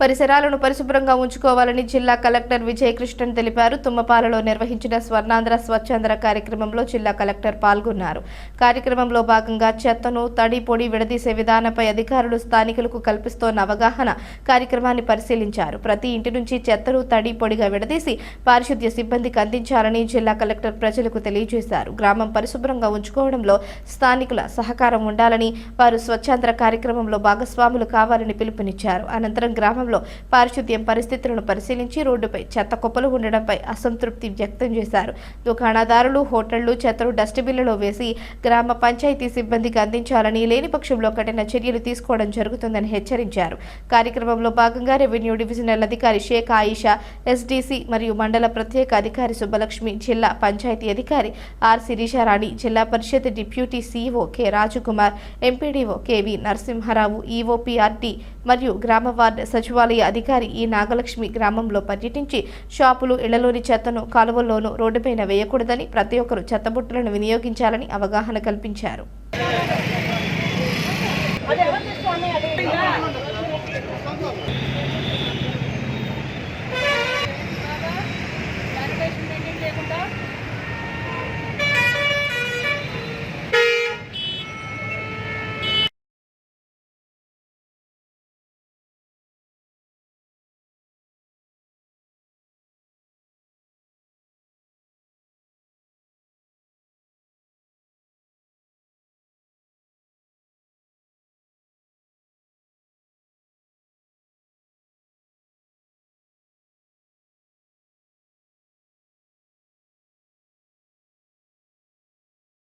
పరిసరాలను పరిశుభ్రంగా ఉంచుకోవాలని జిల్లా కలెక్టర్ విజయకృష్ణన్ తెలిపారు. తుమ్మపాలలో నిర్వహించిన స్వర్ణాంధ్ర స్వచ్ఛాంధ్ర కార్యక్రమంలో జిల్లా కలెక్టర్ పాల్గొన్నారు. కార్యక్రమంలో భాగంగా చెత్తను తడి పొడి విడదీసే విధానంపై అధికారులు స్థానికులకు కల్పిస్తోన్న అవగాహన కార్యక్రమాన్ని పరిశీలించారు. ప్రతి ఇంటి నుంచి చెత్తను తడి పొడిగా విడదీసి పారిశుద్ధ్య సిబ్బందికి అందించాలని జిల్లా కలెక్టర్ ప్రజలకు తెలియజేశారు. గ్రామం పరిశుభ్రంగా ఉంచుకోవడంలో స్థానికుల సహకారం ఉండాలని వారు స్వచ్ఛాంధ్ర కార్యక్రమంలో భాగస్వాములు కావాలని పిలుపునిచ్చారు. అనంతరం స్థానంలో పారిశుద్ధ్యం పరిస్థితులను పరిశీలించి రోడ్డుపై చెత్త కుప్పలు ఉండడంపై అసంతృప్తి వ్యక్తం చేశారు. దుకాణదారులు హోటళ్ళు చెత్తను డస్ట్బిన్లలో వేసి గ్రామ పంచాయతీ సిబ్బందికి అందించాలని లేని పక్షంలో కఠిన చర్యలు తీసుకోవడం జరుగుతుందని హెచ్చరించారు. కార్యక్రమంలో భాగంగా రెవెన్యూ డివిజనల్ అధికారి షేక్ ఆయిషా ఎస్డీసీ మరియు మండల ప్రత్యేక అధికారి సుబ్బలక్ష్మి జిల్లా పంచాయతీ అధికారి R Sirisharani Zilla Parishad deputy CEO K Rajkumar MPDO KV Narasimha Rao EOPRT మరియు గ్రామ వార్డు సచివ సచివాలయ అధికారి ఈ నాగలక్ష్మి గ్రామంలో పర్యటించి షాపులు ఇళ్ళలోని చెత్తను కాలువల్లోనూ రోడ్డుపైన వేయకూడదని ప్రతి ఒక్కరూ చెత్తబుట్టలను వినియోగించాలని అవగాహన కల్పించారు. అదే